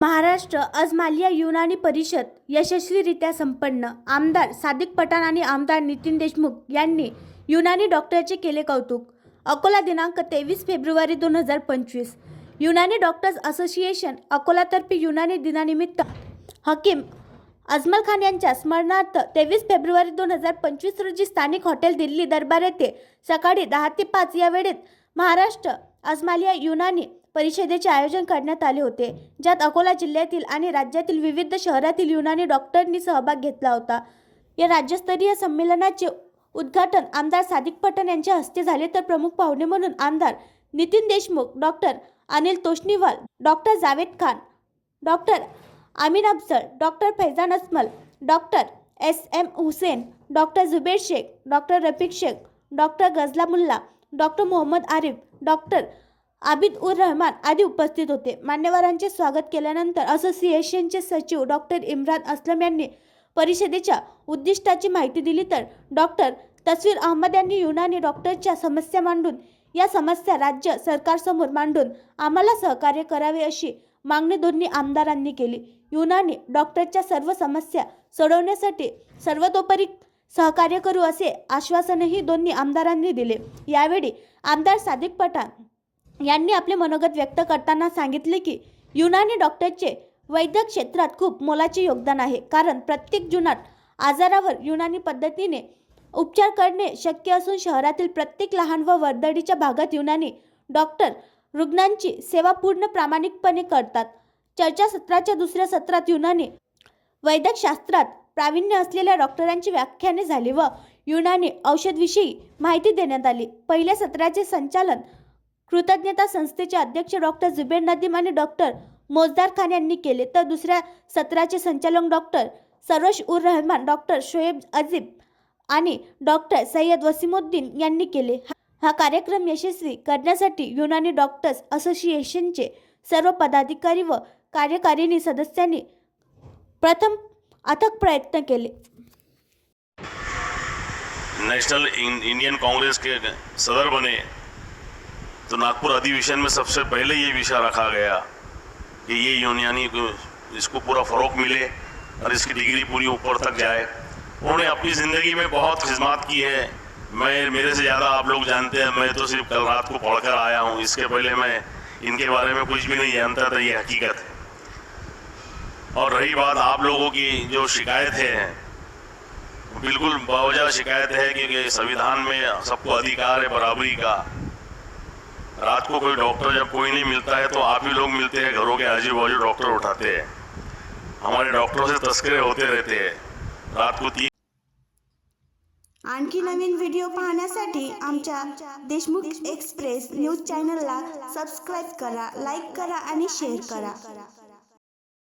महाराष्ट्र अजमालिया युनानी परिषद यशस्वीरित्या संपन्न. आमदार सादिक पठाण आणि आमदार नितीन देशमुख यांनी युनानी डॉक्टरचे केले कौतुक. अकोला दिनांक तेवीस फेब्रुवारी दोन हजार पंचवीस. युनानी डॉक्टर्स असोसिएशन अकोलातर्फे युनानी दिनानिमित्त हकीम अजमल खान यांच्या स्मरणार्थ तेवीस फेब्रुवारी दोन हजार पंचवीस रोजी स्थानिक हॉटेल दिल्ली दरबार येथे सकाळी दहा ते पाच या वेळेत महाराष्ट्र अजमालिया युनानी परिषदेचे आयोजन करण्यात आले होते ज्यात अकोला जिल्ह्यातील आणि राज्यातील विविध शहरातील युनानी डॉक्टरांनी सहभाग घेतला होता. या राज्यस्तरीय संमेलनाचे उद्घाटन आमदार सादिक पठाण यांच्या हस्ते झाले. तर प्रमुख पाहुणे म्हणून आमदार Nitin Deshmukh doctor Anil Toshniwal doctor Javed Khan doctor Amin Afzal doctor Faizan Asmal doctor S M Hussain doctor Zubair Shaikh doctor Rafiq Shaikh doctor Gazala Mulla doctor Mohammad Arif doctor Abid ur Rahman आदी उपस्थित होते. मान्यवरांचे स्वागत केल्यानंतर असोसिएशनचे सचिव doctor Imran Aslam यांनी परिषदेच्या उद्दिष्टाची माहिती दिली तर डॉक्टर तस्वीर अहमद यांनी युनानी डॉक्टरच्या समस्या मांडून या समस्या राज्य सरकारसमोर मांडून आम्हाला सहकार्य करावे अशी मागणी दोन्ही आमदारांनी केली. युनानी डॉक्टरच्या सर्व समस्या सोडवण्यासाठी सर्वतोपरी सहकार्य करू असे आश्वासनही दोन्ही आमदारांनी दिले. यावेळी आमदार सादिक पठाण यांनी आपले मनोगत व्यक्त करताना सांगितले की युनानी डॉक्टरचे वैद्यक क्षेत्रात खूप मोलाचे योगदान आहे. कारण प्रत्येक जुनाट आजारावर युनानी पद्धतीने उपचार करणे शक्य असून शहरातील प्रत्येक लहान व वर्दळीच्या भागात युनानी डॉक्टर रुग्णांची सेवा पूर्ण प्रामाणिकपणे करतात. चर्चासत्राच्या दुसऱ्या सत्रात युनानी वैद्यकशास्त्रात प्रावीण्य असलेल्या डॉक्टरांची व्याख्याने झाली व युनानी औषधविषयी माहिती देण्यात आली. पहिल्या सत्राचे संचालन कृतज्ञता संस्थेचे अध्यक्ष डॉक्टर जुबेर नदीम आणि डॉक्टर मोजदार खान यांनी केले. तर दुसऱ्या सत्राचे संचालक डॉक्टर सरोश उर रहमान डॉक्टर शोएब अजीब आणि डॉक्टर सय्यद वसीमुद्दीन यांनी केले. हा- कार्यक्रम यशस्वी करण्यासाठी युनानी डॉक्टर्स असोसिएशनचे सर्व पदाधिकारी व कार्यकारिणी सदस्यांनी प्रथम अथक प्रयत्न केले. नेशनल इंडियन कांग्रेस के सदर बने. तो नागपुर अधिवेशन में सबसे पहले ये विषय रखा गया कि ये यूनियानी इसको पूरा फ़रोग मिले और इसकी डिग्री पूरी ऊपर तक जाए। उन्होंने अपनी ज़िंदगी में बहुत खिदमत की है। मैं, मेरे से ज़्यादा आप लोग जानते हैं, मैं तो सिर्फ़ कल रात को पढ़कर आया हूँ। इसके पहले मैं, इनके बारे में कुछ भी नहीं जानता था, ये हकीकत है। और रही बात आप लोगों की जो शिकायत है, बिल्कुल बावजह शिकायत है कि संविधान में सबको अधिकार है बराबरी का। रात को कोई डॉक्टर जब कोई नहीं मिलता है तो आप ही लोग मिलते हैं घरों के आजू बाजू डॉक्टर उठाते हैं। हमारे डॉक्टरों से तस्करे होते रहते हैं। रात को तीन आणखी नवीन व्हिडिओ पाहण्यासाठी आमच्या देशमुख एक्सप्रेस न्यूज चॅनलला सबस्क्राईब करा लाईक करा आणि शेअर करा.